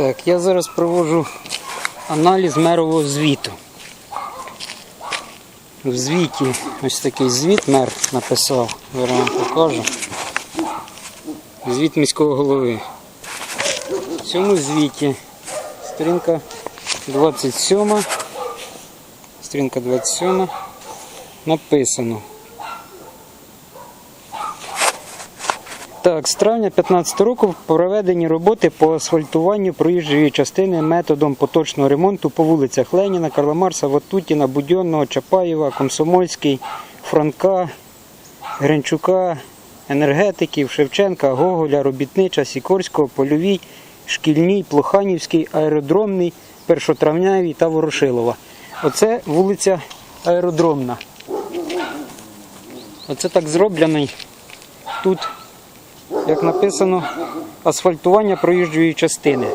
Так, я зараз проводжу аналіз мерового звіту. В звіті ось такий звіт мер написав, зараз вам покажу. Звіт міського голови. В цьому звіті сторінка 27. Сторінка 27. Написано. Так, з травня 2015 року проведені роботи по асфальтуванню проїжджої частини методом поточного ремонту по вулицях Леніна, Карла Марса, Ватутіна, Будьонного, Чапаєва, Комсомольський, Франка, Гринчука, енергетиків, Шевченка, Гоголя, Робітнича, Сікорського, Польовій, Шкільній, Плоханівський, Аеродромний, Першотравнявій та Ворошилова. Оце вулиця Аеродромна. Оце так зроблений тут як написано, асфальтування проїжджої частини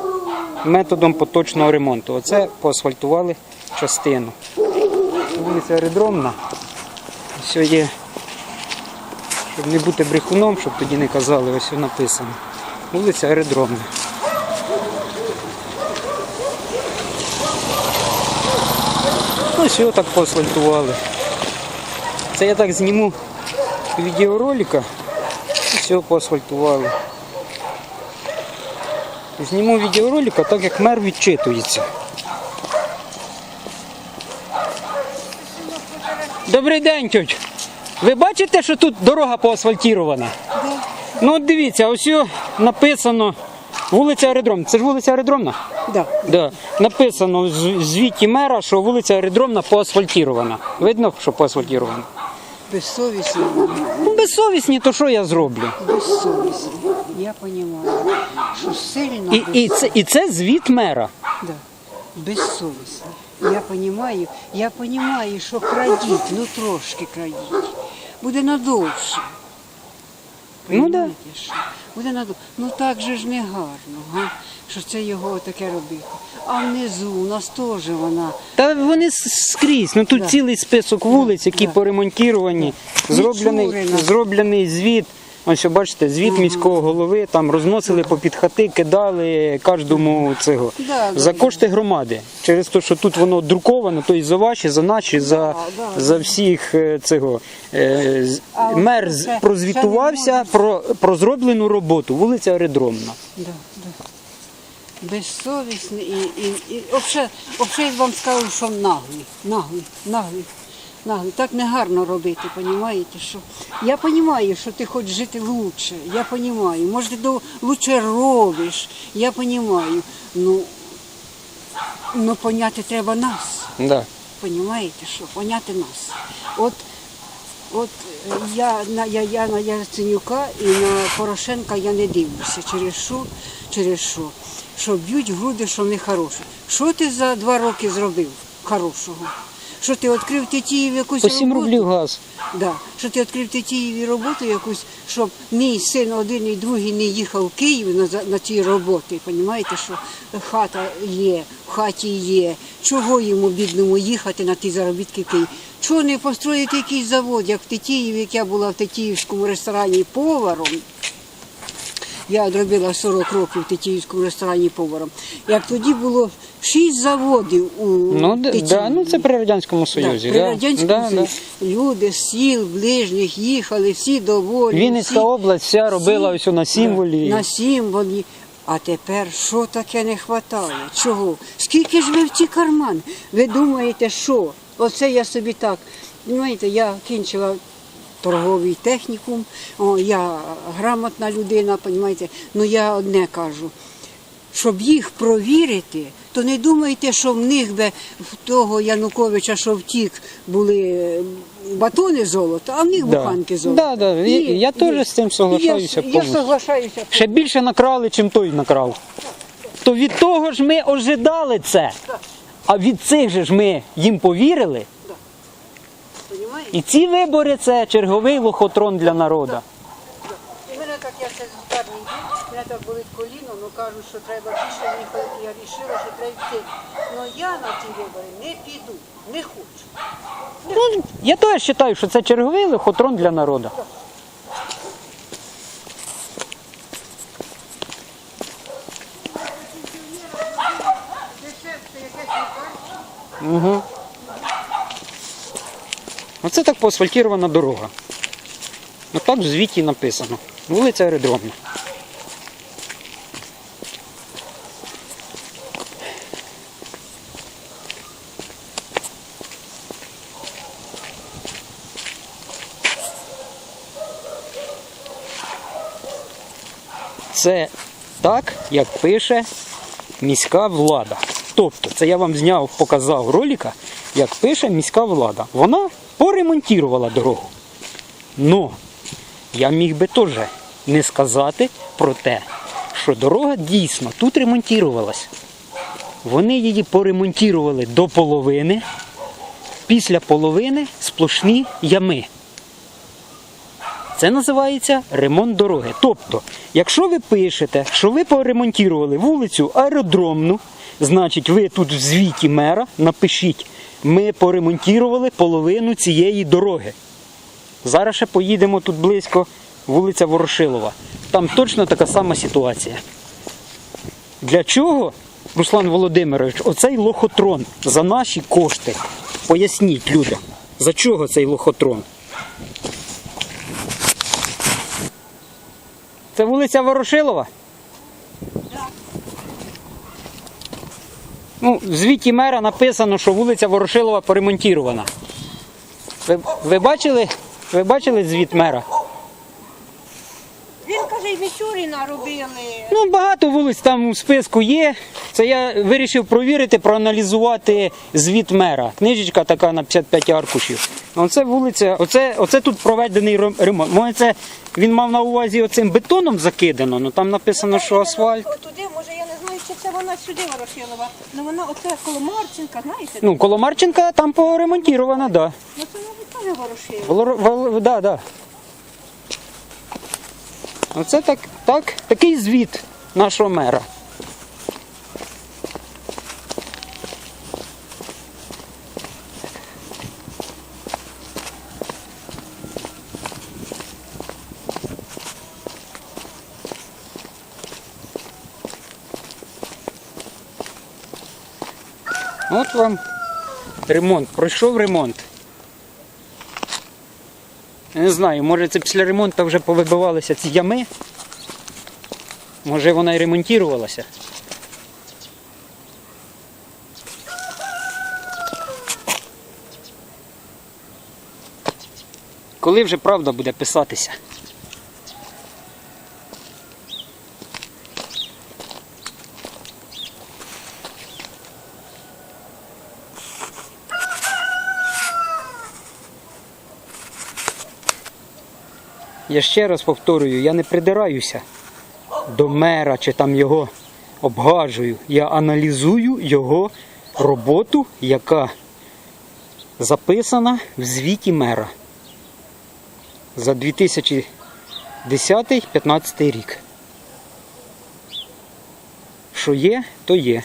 методом поточного ремонту. Оце поасфальтували частину. Вулиця аеродромна. Все є, щоб не бути брехуном, щоб тоді не казали, ось все написано. Вулиця аеродромна. Ось його так поасфальтували. Це я так зніму відеоролика. Все поасфальтували. Зніму відеоролика, так як мер відчитується. Добрий день, тьоть. Ви бачите, що тут дорога поасфальтірована? Ну от дивіться, ось написано вулиця Аеродром. Це ж вулиця Аеродромна? Да. Да. Написано в звіті мера, що вулиця Аеродромна поасфальтірована. Видно, що поасфальтірована? Безсовісні. Безсовісні, то що я зроблю? Безсовісні. Я розумію, що сильно І, і, це, і це звіт мера. да. безсовісні. Я розумію, я розумію, що крадіть, ну трошки крадіть. Буде надовше. Ну, да. Понімаєте, що? Буде надовше. Ну так же ж не гарно, га? що це його таке робити. А внизу у нас теж вона. Та вони скрізь. Ну тут Да. цілий список вулиць, які Да. поремонтіровані. Зроблений, зроблений звіт. Ось бачите, звіт міського голови там розносили по під хати, кидали кожному цього за кошти громади. Через те, що тут воно друковано, то і за ваші, за наші, за, за всіх е, цього. Е, Мер прозвітувався про, про зроблену роботу. Вулиця Аеродромна. Безсовісний і, і, і взагалі вам скажу, що наглий, наглий, наглий, наглий. Так не гарно робити, розумієте? Що? Я розумію, що ти хочеш жити краще, я розумію. Може, ти до- лучше робиш, я розумію. Ну, ну, поняти треба нас. Да. Понімаєте, що? Поняти нас. От, от я на я, я на Яценюка і на Порошенка я не дивлюся. Через що? Через що? Що б'ють груди, що не хороші. Що ти за два роки зробив хорошого? Що ти відкрив Тетіїв якусь По 7 роботу? рублів газ. Да. Що ти відкрив Тетіїві роботу якусь, щоб мій син один і другий не їхав в Київ на, на ці роботи. Понімаєте, що хата є, в хаті є. Чого йому бідному їхати на ті заробітки в Київ? Чого не построїти якийсь завод, як в Тетіїві, як я була в Тетіївському ресторані поваром. Я зробила 40 років в Тетіївському ресторані поваром. Як тоді було шість заводів у Ну, да, ну це при Радянському Союзі. Да, при да. Радянському Да, да. Люди з сіл, ближніх їхали, всі доволі. Вінницька всі- область вся робила всі- ось на символі. На символі. А тепер що таке не вистачає? Чого? Скільки ж ви в ці кармани? Ви думаєте, що? Оце я собі так. Знаєте, я кінчила торговий технікум, о, я грамотна людина, розумієте? Ну я одне кажу. Щоб їх провірити, то не думайте, що в них би в того Януковича, що втік, були батони золота, а в них Да. буханки золота. Да, да, я- я теж з цим соглашаюся Я, я соглашаюся. Ще більше накрали, чим той накрав. То від того ж ми ожидали це. А від цих же ж ми їм повірили. І ці вибори це черговий лохотрон для народу. І мене так я це лікарні йду, мене так болить коліно, але кажуть, що треба більше, я вирішила, що треба йти. Але я на ці вибори не піду, не хочу. Не. Ну, я теж вважаю, що це черговий лохотрон для народу. Угу. Оце так поасфальтована дорога. Отак в звіті написано. Вулиця Аеродромна. Це так, як пише міська влада. Тобто, це я вам зняв, показав ролика, як пише міська влада. Вона поремонтувала дорогу. Но я міг би теж не сказати про те, що дорога дійсно тут ремонтувалась. Вони її поремонтували до половини, після половини сплошні ями. Це називається ремонт дороги. Тобто, якщо ви пишете, що ви поремонтували вулицю аеродромну, значить ви тут в звіті мера напишіть, ми поремонтували половину цієї дороги. Зараз ще поїдемо тут близько, вулиця Ворошилова. Там точно така сама ситуація. Для чого, Руслан Володимирович, оцей лохотрон за наші кошти? Поясніть людям, за чого цей лохотрон? Це вулиця Ворошилова? Ну, в звіті мера написано, що вулиця Ворошилова поремонтована. Ви, ви бачили? Ви бачили звіт мера? Він каже, і Мічуріна робили. Ну, багато вулиць там у списку є. Це я вирішив провірити, проаналізувати звіт мера. Книжечка така на 55 аркушів. Оце вулиця, оце, оце тут проведений ремонт. Може, це він мав на увазі оцим бетоном закидано, ну там написано, що асфальт. Туди, може, я не знаю, чи це вона сюди Ворошилова. Ну вона оце коло Марченка, знаєте? Ну, коло Марченка там поремонтірована, да. Ну це, мабуть, теж Ворошилова. Волор, вол, да, да. Оце так, так, такий звіт нашого мера. От вам ремонт. Пройшов ремонт. Не знаю, може це після ремонту вже повибивалися ці ями. Може вона і ремонтувалася. Коли вже правда буде писатися? Я ще раз повторюю, я не придираюся до мера чи там його обгажую. Я аналізую його роботу, яка записана в звіті мера за 2010-2015 рік. Що є, то є.